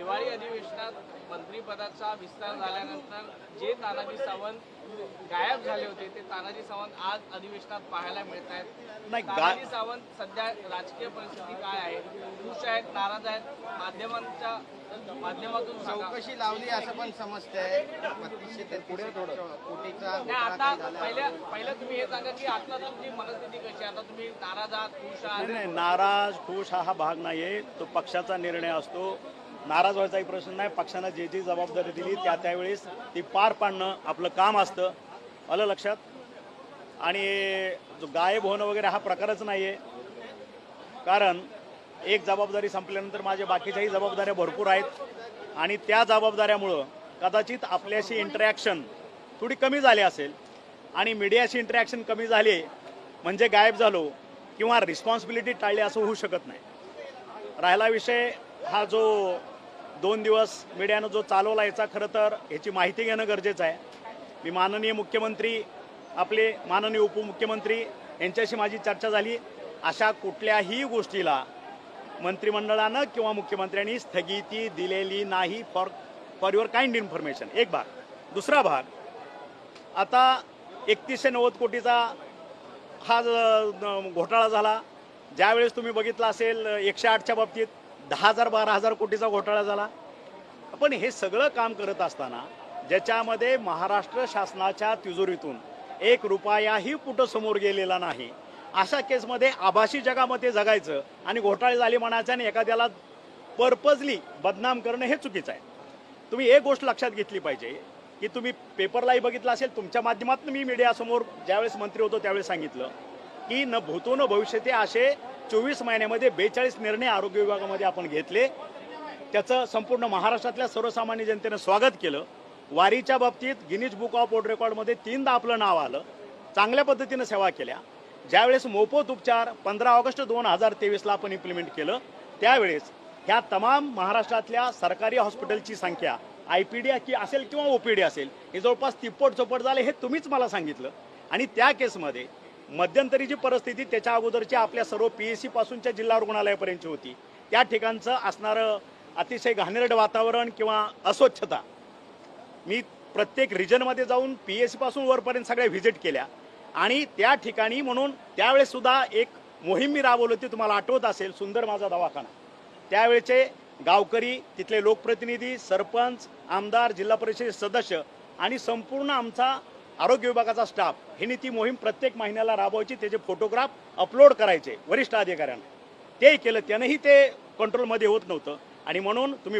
हिवाळी अधिवेशनात मंत्रिपदाचा विस्तार झाल्यानंतर जे तानाजी सावंत गायब झाले होते ते तानाजी सावंत आज अधिवेशनात पाहायला मिळत आहेत. तानाजी सावंत सध्या राजकीय परिस्थिती काय आहे? खुश आहेत नाराज आहेत? माध्यमांच्या माध्यमातून सांगा. चौकशी लावली असं पण समजतंय. आता पहिल्या पहिलं तुम्ही हे सांगा की आता तुमची मनस्थिती कशी आहे? आता तुम्ही नाराज आहात खुश आहात? नाराज खुश हा हा भाग नाही आहे तो पक्षाचा निर्णय असतो. नाराज व्हायचाही प्रश्न नाही. पक्षानं जे जी जबाबदारी दिली त्या त्यावेळेस ती पार पाडणं आपलं काम असतं. आलं लक्षात? आणि जो गायब होणं वगैरे हा प्रकारच नाही आहे कारण एक जबाबदारी संपल्यानंतर माझ्या बाकीच्याही जबाबदाऱ्या भरपूर आहेत. आणि त्या जबाबदाऱ्यामुळं कदाचित आपल्याशी इंटरॅक्शन थोडी कमी झाली असेल. आणि मीडियाशी इंटरॅक्शन कमी झाली म्हणजे गायब झालो किंवा रिस्पॉन्सिबिलिटी टाळली असं होऊ शकत नाही. राहिला विषय हा जो दोन दिवस मीडियानं जो चालवला याचा खरं तर ह्याची माहिती घेणं गरजेचं आहे. मी माननीय मुख्यमंत्री आपले माननीय उपमुख्यमंत्री यांच्याशी माझी चर्चा झाली. अशा कुठल्याही गोष्टीला मंत्रिमंडळानं किंवा मुख्यमंत्र्यांनी स्थगिती दिलेली नाही for for your kind information. एक भाग. दुसरा भाग आता एकतीसशे नव्वद कोटीचा हा घोटाळा झाला. ज्यावेळेस तुम्ही बघितला असेल एकशे आठच्या बाबतीत दहा हजार बारा हजार कोटीचा घोटाळा झाला. पण हे सगळं काम करत असताना ज्याच्यामध्ये महाराष्ट्र शासनाच्या तिजोरीतून एक रुपयाही कुठं समोर गेलेला नाही. अशा केसमध्ये आभासी जगामध्ये जगायचं आणि घोटाळे झाले म्हणायचं आणि एखाद्याला पर्पजली बदनाम करणं हे चुकीचं आहे. तुम्ही एक गोष्ट लक्षात घेतली पाहिजे की तुम्ही पेपरलाही बघितलं असेल तुमच्या माध्यमातून मी मीडियासमोर ज्यावेळेस मंत्री होतो त्यावेळेस सांगितलं की न भूतो न भविष्यते असे चोवीस महिन्यामध्ये बेचाळीस निर्णय आरोग्य विभागामध्ये आपण घेतले. त्याचं संपूर्ण महाराष्ट्रातल्या सर्वसामान्य जनतेनं स्वागत केलं. वारीच्या बाबतीत गिनीज बुक ऑफ वर्ल्ड रेकॉर्डमध्ये तीनदा आपलं नाव आलं. चांगल्या पद्धतीनं सेवा केल्या. ज्यावेळेस मोफत उपचार पंधरा ऑगस्ट दोन हजार तेवीसला आपण इम्प्लिमेंट केलं त्यावेळेस ह्या तमाम महाराष्ट्रातल्या सरकारी हॉस्पिटलची संख्या आय पी डी की असेल किंवा ओ पी डी असेल हे जवळपास तिप्पट चौपट झाले हे तुम्हीच मला सांगितलं. आणि त्या केसमध्ये मध्यंतरी जी परिस्थिती त्याच्या अगोदरची आपल्या सर्व पी एस सी पासूनच्या जिल्हा रुग्णालयापर्यंतची होती. त्या ठिकाणचं असणारं अतिशय घाणेरडं वातावरण किंवा अस्वच्छता मी प्रत्येक रिजनमध्ये जाऊन पी एसपासून वरपर्यंत सगळ्या व्हिजिट केल्या. आणि त्या ठिकाणी म्हणून त्यावेळेस सुद्धा एक मोहीम मी राबवली होती तुम्हाला आठवत असेल सुंदर माझा दवाखाना. त्यावेळेचे गावकरी तिथले लोकप्रतिनिधी सरपंच आमदार जिल्हा परिषद सदस्य आणि संपूर्ण आमचा आरोग्य विभागाचा स्टाफ ह्यांनी ती मोहीम प्रत्येक महिन्याला राबवायची त्याचे फोटोग्राफ अपलोड करायचे वरिष्ठ अधिकाऱ्यांना. ते केलं त्यानंही ते कंट्रोलमध्ये होत नव्हतं. आणि म्हणून तुम्ही